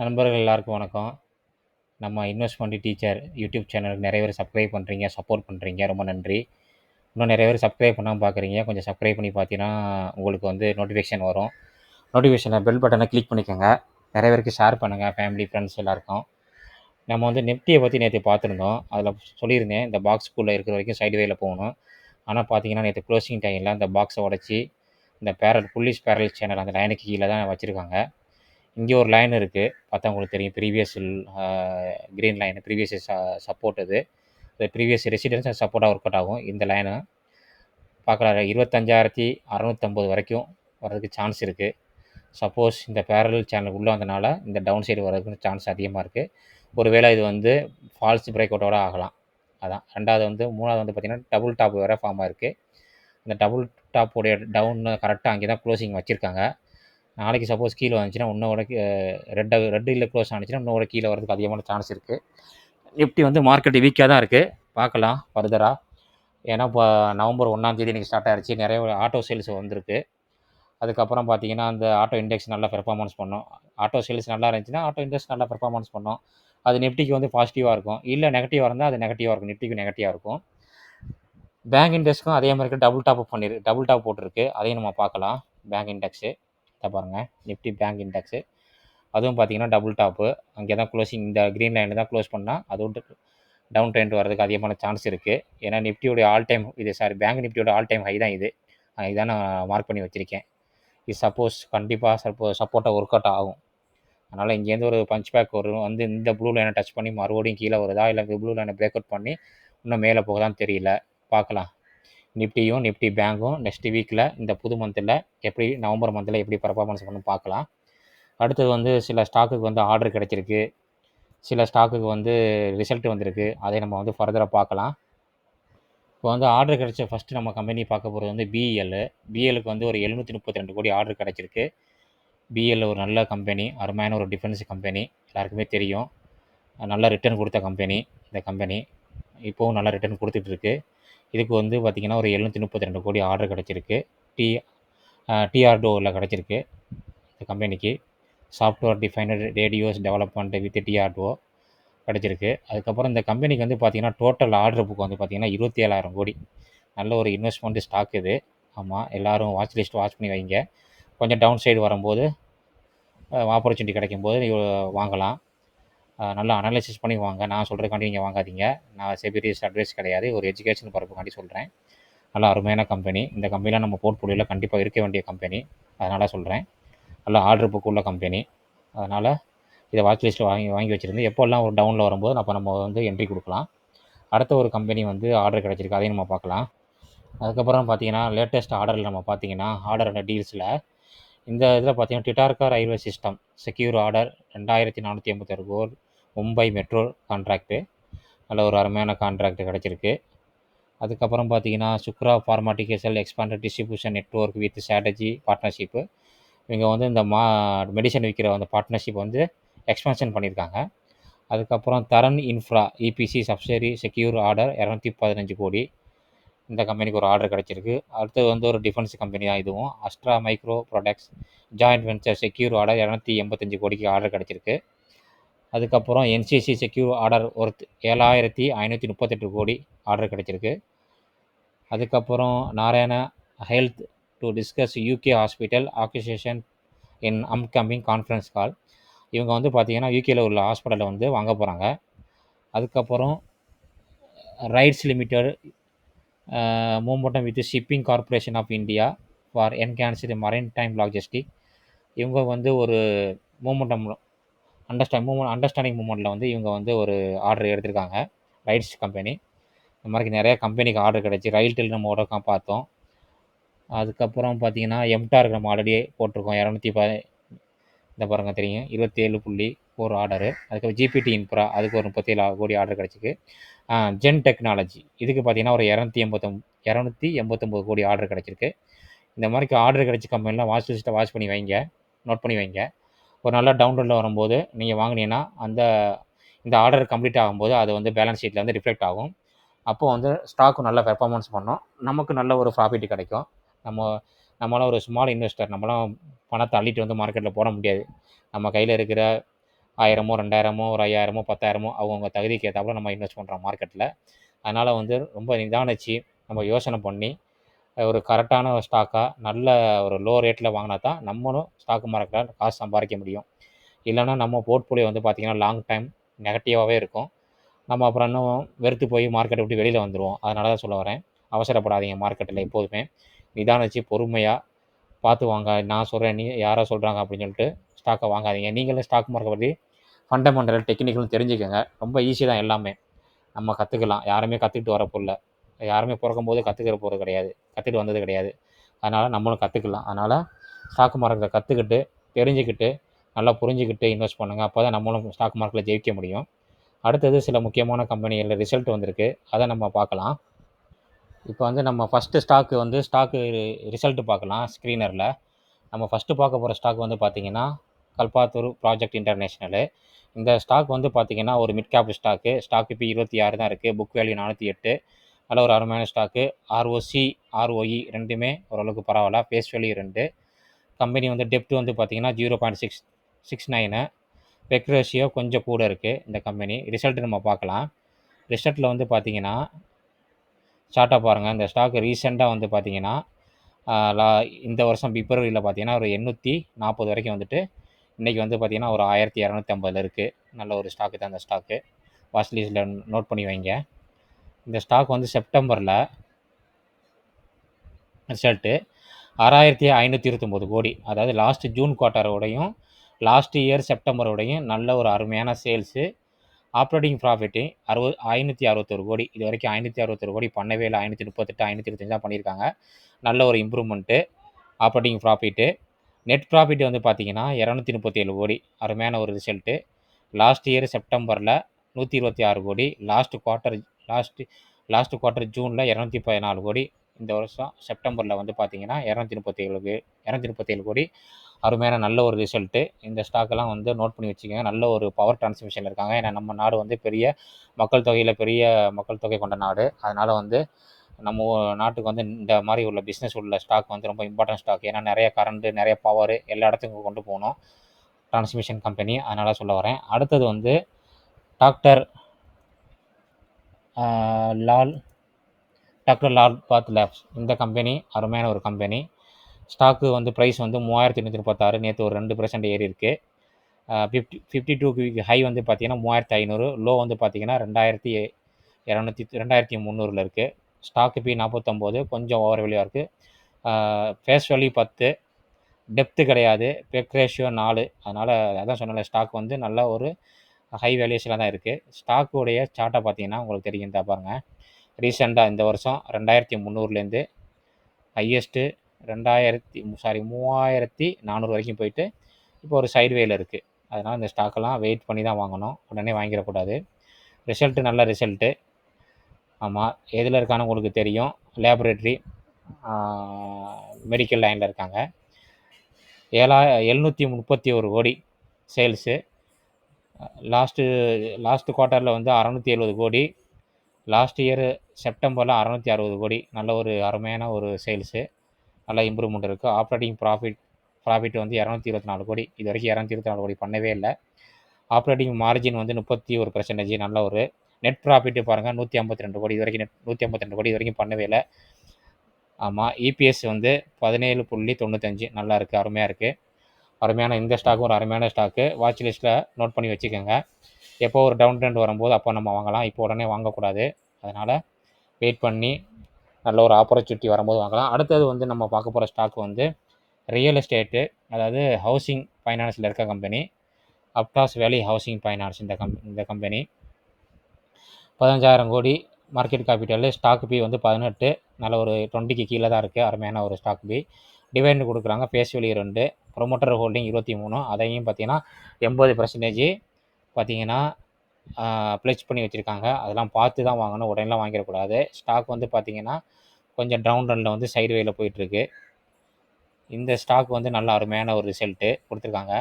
நண்பர்கள் எல்லாருக்கும் வணக்கம். நம்ம இன்வெஸ்ட்மெண்ட் டீச்சர் யூடியூப் சேனலுக்கு நிறைய பேர் சப்ஸ்கிரைப் பண்ணுறீங்க சப்போர்ட் பண்ணுறீங்க ரொம்ப நன்றி. இன்னும் நிறைய பேர் சப்ஸ்கிரைப் பண்ணாமல் பார்க்குறீங்க கொஞ்சம் சப்ஸ்கிரைப் பண்ணி பார்த்தீங்கன்னா உங்களுக்கு வந்து நோட்டிஃபிகேஷன் வரும். நோட்டிஃபிகேஷனை பெல் பட்டனை கிளிக் பண்ணிக்கோங்க. நிறைய பேருக்கு ஷேர் பண்ணுங்கள் ஃபேமிலி ஃப்ரெண்ட்ஸ் எல்லாருக்கும். நம்ம வந்து நெப்டியை பற்றி நேற்று பார்த்துருந்தோம் அதில் சொல்லியிருந்தேன் இந்த பாக்ஸ்க்குள்ளே இருக்கிற வரைக்கும் சைடு வேயில் போகணும். ஆனால் பார்த்தீங்கன்னா நேற்று க்ளோசிங் டைமில் அந்த பாக்ஸை உடச்சி இந்த பேரல் புல்லிஷ் பேரல் சேனல் அந்த லைனுக்கு கீழே தான் வச்சுருக்காங்க. இங்கே ஒரு லைன் இருக்குது பார்த்தா உங்களுக்கு தெரியும். Previous green line previous support இது. இந்த ப்ரீவியஸ் ரெசிடென்ஸ் சப்போர்ட்டாக ஒர்க் அவுட் ஆகும். இந்த லைனு பார்க்கலாம் இருபத்தஞ்சாயிரத்தி அறநூற்றம்பது வரைக்கும் வர்றதுக்கு சான்ஸ் இருக்குது சப்போஸ் இந்த பேரல் சேனல் உள்ளே வந்தனால இந்த டவுன் சைடு வர்றதுக்கு சான்ஸ் அதிகமாக இருக்குது ஒருவேளை இது வந்து ஃபால்ஸ் பிரேக் அவுட்டோட ஆகலாம். அதான். ரெண்டாவது வந்து மூணாவது வந்து பார்த்திங்கன்னா டபுள் டாப் வேறு ஃபார்மாக இருக்குது இந்த டபுள் டாப்போடைய டவுன் கரெக்டாக அங்கே தான் க்ளோசிங் வச்சுருக்காங்க. நாளைக்கு சப்போஸ் கீழே வந்துச்சுன்னா இன்னோட ரெட்டை ரெட்டு இல்லை க்ளோஸ் ஆனிச்சுன்னா இன்னோட கீழே வரதுக்கு அதிகமான சான்ஸ் இருக்குது நிஃப்டி வந்து மார்க்கெட் வீக்காக தான் இருக்குது பார்க்கலாம் ஃபர்தராக ஏன்னா இப்போ நவம்பர் ஒன்றாந்தேதி இன்றைக்கி ஸ்டார்ட் ஆகிடுச்சு நிறைய ஆட்டோ சேல்ஸ் வந்திருக்கு. அதுக்கப்புறம் பார்த்தீங்கன்னா அந்த ஆட்டோ இண்டெக்ஸ் நல்லா பெர்ஃபார்மன்ஸ் பண்ணும். ஆட்டோ சேல்ஸ் நல்லா இருந்துச்சுன்னா ஆட்டோ இண்டெக்ஸ் நல்லா பெர்ஃபார்மன்ஸ் பண்ணும். அது நிஃப்டிக்கு வந்து பாசிட்டிவாக இருக்கும். இல்லை நெகட்டிவாக இருந்தால் அது நெகட்டிவாக இருக்கும். நிஃப்டிக்கு நெகட்டிவாக இருக்கும். பேங்க் இண்டெக்ஸ்க்கும் அதே மாதிரி டபுள் டாப் பண்ணிரு டபுள் டாப் போட்டிருக்கு. அதையும் நம்ம பார்க்கலாம். பேங்க் இண்டெக்ஸு இதை பாருங்கள் நிஃப்டி பேங்க் இண்டெக்ஸு அதுவும் பார்த்தீங்கன்னா டபுள் டாப்பு அங்கே தான் க்ளோசிங் இந்த க்ரீன் லைனில் தான் க்ளோஸ் பண்ணால் அதுவும் டவுன் ட்ரெண்ட் வரதுக்கு அதிகமான சான்ஸ் இருக்குது ஏன்னா நிஃப்டியோடைய ஆல் டைம் இது சாரி பேங்க் நிஃப்டியோட ஆல் டைம் ஹை தான் இது. இதான் நான் மார்க் பண்ணி வச்சுருக்கேன். இது சப்போஸ் கண்டிப்பாக சப்போ சப்போர்ட்டாக ஒர்க் அவுட் ஆகும். அதனால் இங்கேருந்து ஒரு பஞ்ச் பேக் வரும் வந்து இந்த ப்ளூ லைனை டச் பண்ணி மறுபடியும் கீழே வருதா? இல்லை ப்ளூ லைனை பிரேக் அவுட் பண்ணி இன்னும் மேலே போகுதான்னு தெரியல. பார்க்கலாம். நிஃப்டியும் நிஃப்டி பேங்க்கும் நெக்ஸ்ட் வீக்கில் இந்த புது மந்தில் எப்படி நவம்பர் மந்தில் எப்படி பர்ஃபார்மன்ஸ் பண்ணு பார்க்கலாம். அடுத்தது வந்து சில ஸ்டாக்குக்கு வந்து ஆர்டர் கிடச்சிருக்கு. சில ஸ்டாக்குக்கு வந்து ரிசல்ட் வந்திருக்கு. அதை நம்ம வந்து ஃபர்தராக பார்க்கலாம். இப்போ வந்து ஆர்டர் கிடச்ச ஃபஸ்ட்டு நம்ம கம்பெனி பார்க்க போகிறது வந்து பிஎல் பிஎலுக்கு வந்து ஒரு எழுநூற்றி முப்பத்தி ரெண்டு கோடி ஆர்டர் கிடச்சிருக்கு. பிஎல் ஒரு நல்ல கம்பெனி அருமையான ஒரு டிஃபென்ஸ் கம்பெனி எல்லாருக்குமே தெரியும். நல்ல ரிட்டர்ன் கொடுத்த கம்பெனி இந்த கம்பெனி இப்போவும் நல்ல ரிட்டர்ன் கொடுத்துட்ருக்கு இதுக்கு வந்து பார்த்திங்கன்னா ஒரு எழுநூற்றி முப்பத்தி ரெண்டு கோடி ஆர்டர் கிடச்சிருக்கு. டி டிஆர்டோவில் கிடச்சிருக்கு. இந்த கம்பெனிக்கு software defined radios development with DRDO கிடச்சிருக்கு. அதுக்கப்புறம் இந்த கம்பெனிக்கு வந்து பார்த்திங்கன்னா டோட்டல் ஆர்டர் புக் வந்து பார்த்திங்கன்னா இருபத்தி ஏழாயிரம் கோடி. நல்ல ஒரு இன்வெஸ்ட்மெண்ட் ஸ்டாக் இது. ஆமாம் எல்லோரும் வாட்ச் லிஸ்ட் வாட்ச் பண்ணி வைங்க. கொஞ்சம் டவுன் சைடு வரும்போது ஆப்பர்ச்சுனிட்டி கிடைக்கும்போது வாங்கலாம். நல்லா அனலைசிஸ் பண்ணி வாங்க. நான் சொல்கிறக்காண்டி நீங்கள் வாங்காதீங்க. நான் செபிரிஸ் அட்வைஸ் கிடையாது. ஒரு எஜுகேஷன் பரப்புக்காண்டி சொல்கிறேன் நல்லா அருமையான கம்பெனி இந்த கம்பெனியில் நம்ம போர்ட்ஃபோலியோவில் கண்டிப்பாக இருக்க வேண்டிய கம்பெனி அதனால் சொல்கிறேன் நல்லா ஆர்டர் புக் உள்ள கம்பெனி அதனால் இதை வாட்ச் லிஸ்ட்டில் வாங்கி வாங்கி வச்சுருந்து எப்போல்லாம் ஒரு டவுனில் வரும்போது அப்போ நம்ம வந்து என்ட்ரி கொடுக்கலாம். அடுத்த ஒரு கம்பெனி வந்து ஆர்டர் கிடச்சிருக்கு. அதையும் நம்ம பார்க்கலாம். அதுக்கப்புறம் பார்த்தீங்கன்னா லேட்டஸ்ட் ஆர்டரில் நம்ம பார்த்தீங்கன்னா ஆர்டர் டீல்ஸில் இந்த இதில் பார்த்தீங்கன்னா டிட்டார்கா ரயில்வே சிஸ்டம் செக்யூர் ஆர்டர் ரெண்டாயிரத்தி நானூற்றி எண்பத்தாறு கோர் மும்பை மெட்ரோ கான்ட்ராக்டு நல்ல ஒரு அருமையான கான்ட்ராக்ட் கிடச்சிருக்கு. அதுக்கப்புறம் பார்த்தீங்கன்னா Shukra pharmaceuticals expanded distribution network with strategy partnership இவங்க வந்து இந்த மா மெடிசன் விற்கிற அந்த பார்ட்னர்ஷிப் வந்து எக்ஸ்பென்ஷன் பண்ணியிருக்காங்க. அதுக்கப்புறம் Dharan infra EPC subsidiary secure order இரநூத்தி பதினஞ்சு கோடி. இந்த கம்பெனிக்கு ஒரு ஆர்டர் கிடச்சிருக்கு. அடுத்தது வந்து ஒரு டிஃபென்ஸ் கம்பெனி தான் இதுவும். Astra micro products joint venture secure order இரநூத்தி எண்பத்தஞ்சு கோடிக்கு ஆர்டர் கிடச்சிருக்கு. அதுக்கப்புறம் என்சிசி செக்யூர் ஆர்டர் ஒரு ஏழாயிரத்தி ஐநூற்றி முப்பத்தெட்டு கோடி ஆர்டர் கிடச்சிருக்கு. அதுக்கப்புறம் Narayana health to discuss UK hospital acquisition in upcoming conference call இவங்க வந்து பார்த்திங்கன்னா யூகேயில் உள்ள ஹாஸ்பிட்டலில் வந்து வாங்க போகிறாங்க அதுக்கப்புறம் rights limited momentum with shipping corporation of India for enhanced maritime logistic இவங்க வந்து ஒரு மூமெண்டம் அண்டர்ஸ்டாண்ட் மூமெண்ட் அண்டர்ஸ்டாண்டிங் மூமெண்ட்டில் வந்து இவங்க வந்து ஒரு ஆர்டர் எடுத்திருக்காங்க. ரைட்ஸ் கம்பெனி இந்த மாதிரி நிறைய கம்பெனிக்கு ஆர்டர் கிடச்சி ரயில்டெல் நம்ம உடக்கம் பார்த்தோம். அதுக்கப்புறம் பார்த்தீங்கன்னா எம்டார் நம்ம ஆல்ரெடி போட்டிருக்கோம். இரநூத்தி ப இந்த பாருங்க தெரியும். இருபத்தேழு புள்ளி ஒரு ஆர்டரு அதுக்கப்புறம் ஜிபிடி இன்ஃப்ரா அதுக்கு ஒரு முப்பத்தேழு கோடி ஆர்டர் கிடச்சிக்கு ஜென் டெக்னாலஜி இதுக்கு பார்த்தீங்கன்னா ஒரு இரநூத்தி எண்பத்தொம் இரநூத்தி எண்பத்தொம்போது கோடி ஆர்டர் கிடச்சிருக்கு. இந்த மாதிரி ஆர்டர் கிடச்ச கம்பெனிலாம் வாட்ச் லிஸ்ட்டை வாட்ச் பண்ணி வைங்க. நோட் பண்ணி வைங்க. ஒரு நல்ல டவுன்லோடில் வரும்போது நீங்கள் வாங்கினீங்கன்னா அந்த இந்த ஆர்டர் கம்ப்ளீட் ஆகும்போது அது வந்து பேலன்ஸ் ஷீட்டில் வந்து ரிஃப்ளெக்ட் ஆகும். அப்போது வந்து ஸ்டாக்கும் நல்ல பெர்ஃபார்மன்ஸ் பண்ணோம். நமக்கு நல்ல ஒரு ப்ராஃபிட் கிடைக்கும். நம்ம நம்மளாம் ஒரு ஸ்மால் இன்வெஸ்டர் நம்மளாம் பணத்தை அள்ளிட்டு வந்து மார்க்கெட்டில் போட முடியாது. நம்ம கையில் இருக்கிற ஆயிரமோ ரெண்டாயிரமோ ஒரு ஐயாயிரமோ பத்தாயிரமோ அவங்கவுங்க தகுதிக்கு ஏற்றாப்புல நம்ம இன்வெஸ்ட் பண்ணுறோம் மார்க்கெட்டில் அதனால் வந்து ரொம்ப நிதானிச்சு நம்ம யோசனை பண்ணி ஒரு கரெக்டான ஒரு ஸ்டாக்காக நல்ல ஒரு லோ ரேட்டில் வாங்கினா தான் நம்மளும் ஸ்டாக் மார்க்கெட்டில் காசு சம்பாதிக்க முடியும். இல்லைன்னா நம்ம போர்ட்ஃபோலியோ வந்து பார்த்திங்கன்னா லாங் டைம் நெகட்டிவாகவே இருக்கும். நம்ம அப்புறம் இன்னும் வெறுத்து போய் மார்க்கெட்டை விட்டு வெளியில் வந்துடுவோம் அதனால தான் சொல்ல வரேன். அவசரப்படாதீங்க மார்க்கெட்டில் எப்போதுமே. நிதானிச்சு பொறுமையாக பார்த்து வாங்க. நான் சொல்கிறேன் நீ யாரோ சொல்கிறாங்க அப்படின்னு சொல்லிட்டு ஸ்டாக்கை வாங்காதீங்க. நீங்களும் ஸ்டாக் மார்க்கெட் பற்றி ஃபண்டமெண்டல் டெக்னிக்கலும் தெரிஞ்சுக்கோங்க. ரொம்ப ஈஸி தான் எல்லாமே. நம்ம கற்றுக்கலாம் யாருமே கற்றுக்கிட்டு வரப்போல்ல யாருமே பிறக்கும்போது கற்றுக்கிற போகிறது கிடையாது. கற்றுட்டு வந்தது கிடையாது. அதனால் நம்மளும் கற்றுக்கலாம் அதனால் ஸ்டாக் மார்க்கெட்டை கற்றுக்கிட்டு தெரிஞ்சுக்கிட்டு நல்லா புரிஞ்சுக்கிட்டு இன்வெஸ்ட் பண்ணுங்கள் அப்போ தான் நம்மளும் ஸ்டாக் மார்க்கெட்டில் ஜெயிக்க முடியும். அடுத்தது சில முக்கியமான கம்பெனிகளில் ரிசல்ட் வந்திருக்கு. அதை நம்ம பார்க்கலாம். இப்போ வந்து நம்ம ஃபஸ்ட்டு ஸ்டாக்கு வந்து ஸ்டாக்கு ரிசல்ட்டு பார்க்கலாம் ஸ்க்ரீனரில் நம்ம ஃபஸ்ட்டு பார்க்க போகிற ஸ்டாக் வந்து பார்த்திங்கன்னா கல்பாத்தூர் ப்ராஜெக்ட் இன்டர்நேஷ்னலு இந்த ஸ்டாக் வந்து பார்த்திங்கன்னா ஒரு மிட் கேப் ஸ்டாக்கு ஸ்டாக் இப்போ இருபத்தி ஆறு தான் இருக்குது புக் வேல்யூ நானூற்றி எட்டு. நல்ல ஒரு அருமையான ஸ்டாக்கு ஆர்ஓசி ஆர்ஓஇ ரெண்டுமே ஓரளவுக்கு பரவாயில்ல. ஃபேஸ் வேல்யூ ரெண்டு. கம்பெனி வந்து டெப்ட் வந்து பார்த்திங்கன்னா zero point six six nine PEG ratio கொஞ்சம் கூட இருக்குது இந்த கம்பெனி ரிசல்ட் நம்ம பார்க்கலாம். ரிசல்ட்டில் வந்து பார்த்திங்கன்னா ஸ்டார்ட்டாக பாருங்கள் இந்த ஸ்டாக் ரீசெண்டாக வந்து பார்த்திங்கன்னா லா இந்த வருஷம் பிப்ரவரியில் பார்த்தீங்கன்னா ஒரு எண்ணூற்றி நாற்பது வரைக்கும் வந்துட்டு இன்றைக்கி வந்து பார்த்திங்கன்னா ஒரு ஆயிரத்தி இரநூத்தி ஐம்பதில் இருக்குது நல்ல ஒரு ஸ்டாக்கு தான் அந்த ஸ்டாக்கு வாட்ச் லிஸ்ட்டில் நோட் பண்ணி வைங்க. இந்த ஸ்டாக் வந்து செப்டம்பரில் ரிசல்ட்டு ஆறாயிரத்தி ஐநூற்றி இருபத்தொம்போது கோடி. அதாவது லாஸ்ட்டு ஜூன் குவார்ட்டரோடையும் லாஸ்ட் இயர் செப்டம்பரோடையும் நல்ல ஒரு அருமையான சேல்ஸு ஆப்ரேட்டிங் ப்ராஃபிட்டு அறுபது ஐநூற்றி அறுபத்தொரு கோடி. இது வரைக்கும் ஐநூற்றி அறுபத்தொரு கோடி பண்ணவே இல்லை. ஐநூற்றி முப்பத்தெட்டு ஐநூற்றி இருபத்தஞ்சு தான் பண்ணியிருக்காங்க. நல்ல ஒரு improvement operating profit net profit வந்து பார்த்தீங்கன்னா இரநூத்தி முப்பத்தேழு கோடி. அருமையான ஒரு ரிசல்ட்டு லாஸ்ட் இயர் செப்டம்பரில் நூற்றி இருபத்தி ஆறு கோடி. Last quarter last last quarter ஜூனில் இரநூத்தி பதினாலு கோடி. இந்த வருஷம் செப்டம்பரில் வந்து பார்த்தீங்கன்னா இரநூத்தி முப்பத்தேழு இரநூத்தி முப்பத்தேழு கோடி. அருமையான நல்ல ஒரு ரிசல்ட்டு இந்த ஸ்டாக்கெல்லாம் வந்து நோட் பண்ணி வச்சுக்கோங்க. நல்ல ஒரு பவர் டிரான்ஸ்மிஷன் இருக்காங்க. ஏன்னா நம்ம நாடு வந்து பெரிய மக்கள் தொகையில் பெரிய மக்கள் தொகை கொண்ட நாடு. அதனால் வந்து நம்ம நாட்டுக்கு வந்து இந்த மாதிரி உள்ள பிஸ்னஸ் உள்ள ஸ்டாக் வந்து ரொம்ப இம்பார்ட்டன்ட் ஸ்டாக் ஏன்னா நிறைய கரண்ட்டு நிறைய பவர் எல்லா இடத்துக்கும் கொண்டு போகணும். டிரான்ஸ்மிஷன் கம்பெனி அதனால் சொல்ல வரேன். அடுத்தது வந்து doctor Lal doctor Lal path labs. இந்த கம்பெனி அருமையான ஒரு கம்பெனி ஸ்டாக்கு வந்து ப்ரைஸ் வந்து மூவாயிரத்தி எண்ணூற்றி முப்பத்தாறு நேற்று ஒரு ரெண்டு பர்சன்ட் ஏறி இருக்குது ஃபிஃப்டி ஃபிஃப்டி டூக்கு ஹை வந்து பார்த்திங்கன்னா மூவாயிரத்தி ஐநூறு லோ வந்து பார்த்திங்கன்னா ரெண்டாயிரத்தி இரநூத்தி ரெண்டாயிரத்தி முந்நூறில் இருக்குது ஸ்டாக்கு பி நாற்பத்தொம்போது கொஞ்சம் ஓவர் வேல்யூவாக இருக்குது ஃபேஸ் வேல்யூ பத்து டெப்த்து கிடையாது. பெக் ரேஷியோ நாலு. அதனால் அதான் சொன்னல ஸ்டாக் வந்து நல்ல ஒரு ஹை வேல்யூஸில் தான் இருக்குது ஸ்டாக்குடைய சார்ட்டை பார்த்தீங்கன்னா உங்களுக்கு தெரியும். தான் பாருங்கள் ரீசெண்டாக இந்த வருஷம் ரெண்டாயிரத்தி முந்நூறுலேருந்து ஹையஸ்ட்டு ரெண்டாயிரத்தி சாரி மூவாயிரத்தி நானூறு வரைக்கும் போயிட்டு இப்போ ஒரு சைட்வேயில் இருக்குது அதனால் இந்த ஸ்டாக்கெல்லாம் வெயிட் பண்ணி தான் வாங்கணும். உடனே வாங்கிடக்கூடாது. ரிசல்ட்டு நல்ல ரிசல்ட்டு ஆமாம் எதில் இருக்கான்னு உங்களுக்கு தெரியும். லேபரேட்ரி மெடிக்கல் லைனில் இருக்காங்க. ஏழா எழுநூற்றி முப்பத்தி ஒரு கோடி சேல்ஸு லாஸ்ட்டு லாஸ்ட்டு குவார்ட்டரில் வந்து அறநூற்றி எழுபது கோடி. லாஸ்ட் இயர் செப்டம்பரில் அறநூற்றி அறுபது கோடி. நல்ல ஒரு அருமையான ஒரு சேல்ஸு நல்லா இம்ப்ரூவ்மெண்ட் இருக்குது ஆப்ரேட்டிங் ப்ராஃபிட் ப்ராஃபிட் வந்து இரநூத்தி இருபத்தி நாலு கோடி. இது வரைக்கும் இரநூத்தி இருபத்தி நாலு கோடி பண்ணவே இல்லை. ஆப்ரேட்டிங் மார்ஜின் வந்து முப்பத்தி ஒரு பர்சன்டேஜ் நல்ல ஒரு நெட் ப்ராஃபிட்டு பாருங்கள் நூற்றி ஐம்பத்தி ரெண்டு கோடி. இது வரைக்கும் நெட் நூற்றி ஐம்பத்தி ரெண்டு கோடி இது வரைக்கும் பண்ணவே இல்லை. ஆமாம் இபிஎஸ் வந்து பதினேழு புள்ளி தொண்ணூத்தஞ்சு. நல்லா இருக்குது அருமையாக இருக்குது அருமையான இந்த ஸ்டாக்கும் ஒரு அருமையான ஸ்டாக்கு வாட்ச் லிஸ்ட்டில் நோட் பண்ணி வச்சுக்கோங்க. எப்போ ஒரு டவுன் ட்ரெண்ட் வரும்போது அப்போ நம்ம வாங்கலாம். இப்போ உடனே வாங்கக்கூடாது. அதனால் வெயிட் பண்ணி நல்ல ஒரு ஆப்பர்ச்சுனிட்டி வரும்போது வாங்கலாம். அடுத்தது வந்து நம்ம பார்க்க போகிற ஸ்டாக் வந்து ரியல் எஸ்டேட்டு அதாவது ஹவுசிங் ஃபைனான்ஸில் இருக்க company Aptus value housing finance இந்த கம் இந்த கம்பெனி பதினஞ்சாயிரம் கோடி மார்க்கெட் கேபிட்டல் ஸ்டாக் பி வந்து பதினெட்டு நல்ல ஒரு டுவெண்ட்டிக்கு கீழே தான் இருக்குது அருமையான ஒரு ஸ்டாக் பி டிவைண்ட் கொடுக்குறாங்க ஃபேஸ் வெளி ரெண்டு ப்ரொமோட்டர் ஹோல்டிங் இருபத்தி மூணு. அதையும் பார்த்தீங்கன்னா எண்பது பர்சன்டேஜ் பார்த்தீங்கன்னா ப்ளெச் பண்ணி வச்சுருக்காங்க. அதெல்லாம் பார்த்து தான் வாங்கணும் உடனேலாம் வாங்கிடக்கூடாது. ஸ்டாக் வந்து பார்த்தீங்கன்னா கொஞ்சம் டவுன் ரனில் வந்து சைடு வேல போயிட்டுருக்கு இந்த ஸ்டாக் வந்து நல்ல அருமையான ஒரு ரிசல்ட்டு கொடுத்துருக்காங்க.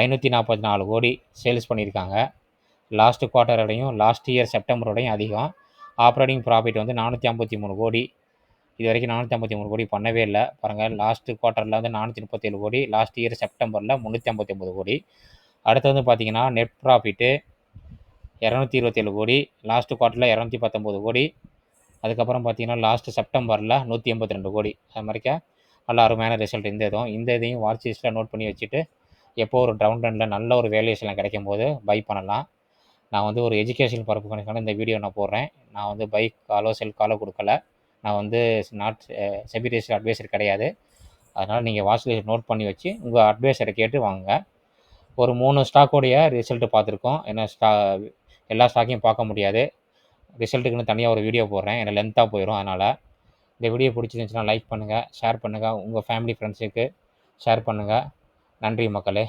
ஐநூற்றி நாற்பத்தி நாலு கோடி சேல்ஸ் பண்ணியிருக்காங்க. லாஸ்ட்டு குவார்ட்டரோடையும் லாஸ்ட் இயர் செப்டம்பரோடையும் அதிகம். ஆப்ரேட்டிங் ப்ராஃபிட் வந்து நானூற்றி ஐம்பத்தி மூணு கோடி. இது வரைக்கும் நானூற்றி ஐம்பத்தி மூணு கோடி பண்ணவே இல்லை. பாருங்கள் லாஸ்ட்டு குவார்ட்டரில் வந்து நானூற்றி முப்பத்தேழு கோடி லாஸ்ட் இயர் செப்டம்பரில் முந்நூற்றி ஐம்பத்தி ஒம்பது கோடி. அடுத்து வந்து பார்த்தீங்கன்னா நெட் ப்ராஃபிட்டு இரநூத்தி இருபத்தேழு கோடி லாஸ்ட்டு குவார்ட்டரில் இரநூத்தி பத்தொம்போது கோடி. அதுக்கப்புறம் பார்த்தீங்கன்னா லாஸ்ட்டு செப்டம்பரில் நூற்றி எண்பத்தி ரெண்டு கோடி. அது மாதிரிக்க நல்ல அருமையான ரிசல்ட் இந்த இதுவும். இந்த இதையும் வாட்ச் லிஸ்ட்டில் நோட் பண்ணி வச்சுட்டு எப்போ ஒரு டவுன் ட்ரெண்டில் நல்ல ஒரு வேல்யூஷனில் கிடைக்கும் போது பை பண்ணலாம். நான் வந்து ஒரு எஜுகேஷன் பரப்புக்கான இந்த வீடியோ நான் போடுறேன். நான் வந்து பைக் காலோ செல் காலோ கொடுக்கல. நான் வந்து நாட் செபிடேஷன் அட்வைசர் கிடையாது. அதனால் நீங்கள் வாட்ச் லிஸ்ட் நோட் பண்ணி வச்சு உங்கள் அட்வைசரை கேட்டு வாங்க. ஒரு மூணு ஸ்டாக்கோடைய ரிசல்ட்டு பார்த்துருக்கோம். ஏன்னா ஸ்டா எல்லா ஸ்டாக்கையும் பார்க்க முடியாது. ரிசல்ட்டுக்குன்னு தனியாக ஒரு வீடியோ போடுறேன். ஏன்னா லென்த்தாக போயிடும் அதனால் இந்த வீடியோ பிடிச்சிருந்துச்சுன்னா லைக் பண்ணுங்கள் ஷேர் பண்ணுங்கள் உங்கள் ஃபேமிலி ஃப்ரெண்ட்ஸுக்கு ஷேர் பண்ணுங்கள் நன்றி மக்களே.